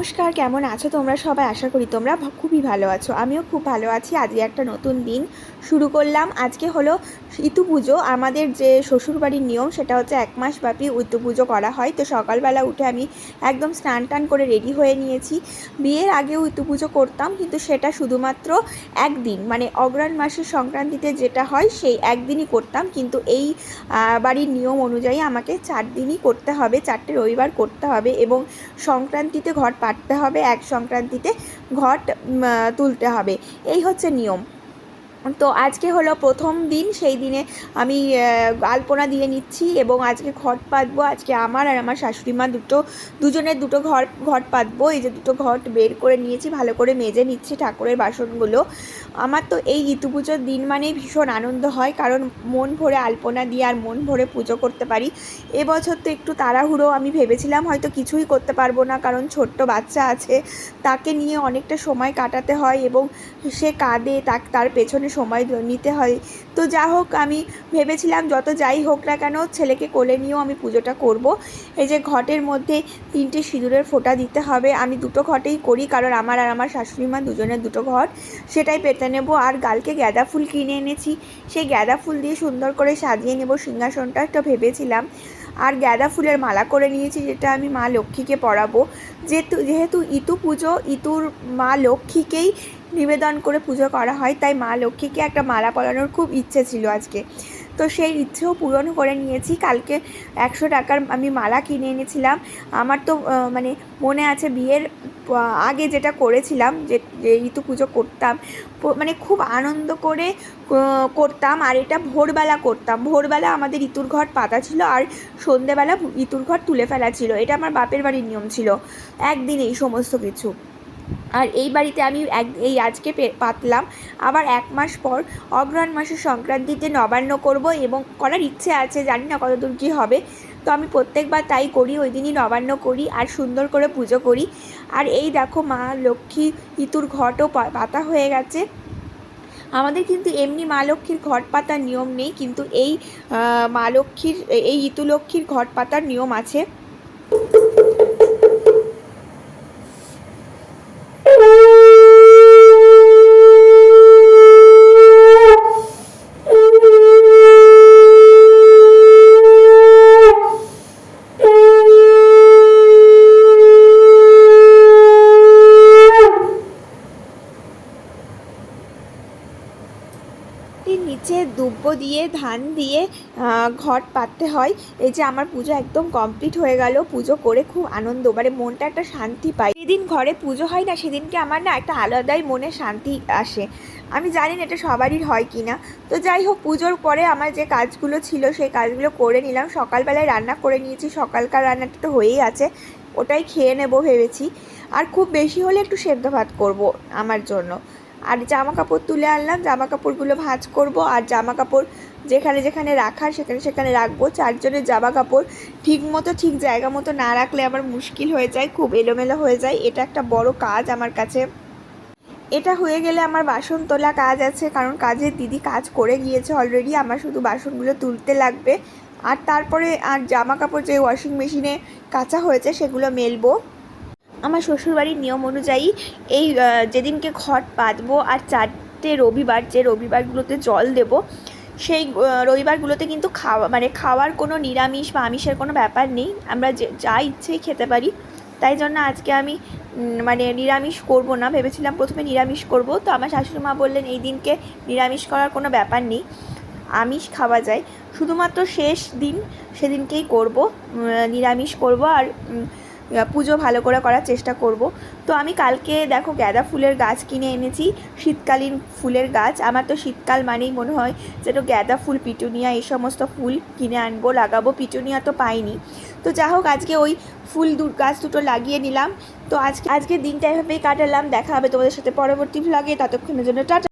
নমস্কার, কেমন আছো তোমরা সবাই? আশা করি তোমরা খুবই ভালো আছো। আমিও খুব ভালো আছি। আজকে একটা নতুন দিন শুরু করলাম। আজকে হলো ইতু পুজো। আমাদের যে শ্বশুরবাড়ির নিয়ম সেটা হচ্ছে এক মাস ব্যাপী ইতু পুজো করা হয়। তো সকালবেলা উঠে আমি একদম স্নান টান করে রেডি হয়ে নিয়েছি। বিয়ের আগেও ইতু পুজো করতাম, কিন্তু সেটা শুধুমাত্র একদিন। মানে অগ্রাণ মাসের সংক্রান্তিতে যেটা হয়, সেই একদিনই করতাম। কিন্তু এই বাড়ির নিয়ম অনুযায়ী আমাকে চার দিনই করতে হবে। চারটে রবিবার করতে হবে এবং সংক্রান্তিতে ঘট পাততে হবে এক সংক্রান্তিতে ঘট তুলতে হবে। এই হচ্ছে নিয়ম। তো আজকে হলো প্রথম দিন, সেই দিনে আমি আলপনা দিয়ে নিচ্ছি এবং আজকে ঘট পাতবো। আজকে আমার আর আমার শাশুড়ি মা দুটো, দুজনের দুটো ঘর, ঘট পাতবো। এই যে দুটো ঘট বের করে নিয়েছি, ভালো করে মেজে নিচ্ছি ঠাকুরের বাসনগুলো। আমার তো এই ইতু পুজোর দিন মানেই ভীষণ আনন্দ হয়, কারণ মন ভরে আলপনা দিয়ে আর মন ভরে পুজো করতে পারি। এবছর তো একটু তাড়াহুড়ো, আমি ভেবেছিলাম হয়তো কিছুই করতে পারব না, কারণ ছোট্ট বাচ্চা আছে, তাকে নিয়ে অনেকটা সময় কাটাতে হয় এবং সে কাঁদে তার পেছনে সময় নিতে হয়। তো যা হোক, আমি ভেবেছিলাম যত যাই হোক না কেন ছেলেকে কোলে নিয়েও আমি পুজোটা করব। এই যে ঘটের মধ্যে তিনটে সিঁদুরের ফোঁটা দিতে হবে। আমি দুটো ঘটেই করি, কারণ আমার আর আমার শাশুড়ি মা দুজনের দুটো ঘট। সেটাই পেতে নেব। আর গালকে গাঁদা ফুল কিনে এনেছি। সেই গাঁদা ফুল দিয়ে সুন্দর করে সাজিয়ে নেব সিংহাসনটা তো ভেবেছিলাম। আর গাঁদা ফুলের মালা করে নিয়েছি, যেটা আমি মা লক্ষ্মীকে পরাবো। যেহেতু যেহেতু ইতু পুজো, ইতুর মা লক্ষ্মীকেই নিবেদন করে পুজো করা হয়, তাই মা লক্ষ্মীকে একটা মালা পরানোর খুব ইচ্ছে ছিল আজকে। তো সেই ইচ্ছেও পূরণ করে নিয়েছি। কালকে একশো টাকার আমি মালা কিনে এনেছিলাম। আমার তো মানে মনে আছে বিয়ের আগে যেটা করেছিলাম, যে ঋতু পুজো করতাম মানে খুব আনন্দ করে করতাম। আর এটা ভোরবেলা করতাম। ভোরবেলা আমাদের ইতুর ঘর পাতা ছিল আর সন্ধেবেলা ইতুর ঘর তুলে ফেলা ছিল। এটা আমার বাপের বাড়ির নিয়ম ছিল। একদিনেই সমস্ত কিছু। আর এই বাড়িতে আমি এক, এই আজকে পাতলাম। আবার এক মাস পর অগ্রহণ মাসের সংক্রান্তিতে নবান্ন করব এবং করার ইচ্ছে আছে, জানি না কতদূর কী হবে। তো আমি প্রত্যেকবার তাই করি, ওই দিনই নবান্ন করি আর সুন্দর করে পুজো করি। আর এই দেখো মা, লক্ষ্মী ইতুর ঘটও পাতা হয়ে গেছে। আমাদের কিন্তু এমনি মা লক্ষ্মীর ঘট পাতার নিয়ম নেই, কিন্তু এই মা লক্ষ্মীর, এই ইতুলক্ষ্মীর ঘট পাতার নিয়ম আছে। নিচে দুব্ব দিয়ে, ধান দিয়ে ঘট পাততে হয়। এই যে আমার পুজো একদম কমপ্লিট হয়ে গেল। পুজো করে খুব আনন্দ মানে মনটা একটা শান্তি পাই যেদিন ঘরে পুজো হয় না, সেদিনকে আমার না একটা আলাদাই মনে শান্তি আসে। আমি জানি না এটা সবারই হয় কি না। তো যাই হোক, পুজোর পরে আমার যে কাজগুলো ছিল, সেই কাজগুলো করে নিলাম। সকালবেলায় রান্না করে নিয়েছি। সকালকার রান্নাটা তো হয়েই আছে। ওটাই খেয়ে নেব ভেবেছি। আর খুব বেশি হলে একটু সেদ্ধ ভাত করব আমার জন্য। আর জামা কাপড় তুলে আনলাম জামা কাপড়গুলো ভাঁজ করব আর জামা কাপড় যেখানে যেখানে রাখার সেখানে সেখানে রাখব। চারজনের জামা কাপড় ঠিক মতো, ঠিক জায়গা মতো না রাখলে আমার মুশকিল হয়ে যায়, খুব এলোমেলো হয়ে যায়। এটা একটা বড় কাজ আমার কাছে। এটা হয়ে গেলে আমার বাসন তোলা কাজ আছে, কারণ কাজের দিদি কাজ করে গিয়েছে অলরেডি আমার শুধু বাসনগুলো তুলতে লাগবে। আর তারপরে আর জামা কাপড় যে ওয়াশিং মেশিনে কাঁচা হয়েছে সেগুলো মেলবো। আমার শ্বশুরবাড়ির নিয়ম অনুযায়ী এই যেদিনকে ঘট পাতবো আর চারটে রবিবার, যে রবিবারগুলোতে জল দেব, সেই রবিবারগুলোতে কিন্তু খাওয়া মানে খাওয়ার কোনো নিরামিষ বা আমিষের কোনো ব্যাপার নেই। আমরা যে, যা ইচ্ছেই খেতে পারি। তাই জন্য আজকে আমি মানে নিরামিষ করব না। ভেবেছিলাম প্রথমে নিরামিষ করব। তো আমার শাশুড়ি মা বললেন, এই দিনকে নিরামিষ করার কোনো ব্যাপার নেই। আমিষ খাওয়া যায়। শুধুমাত্র শেষ দিন সেদিনকেই করব নিরামিষ করব। আর পুজো ভালো করে করার চেষ্টা করব। তো আমি কালকে দেখো গাঁদা ফুলের গাছ কিনে এনেছি, শীতকালীন ফুলের গাছ। আমার তো শীতকাল মানেই মনে হয় যেন গাঁদা ফুল, পিটুনিয়া, এই সমস্ত ফুল কিনে আনব, লাগাবো। পিটুনিয়া তো পাইনি। তো যা হোক, আজকে ওই ফুল দু, গাছ দুটো লাগিয়ে নিলাম। তো আজকে আজকে দিনটা এভাবেই কাটালাম। দেখা হবে তোমাদের সাথে পরবর্তী ভ্লগে ততক্ষণের জন্য টাটা।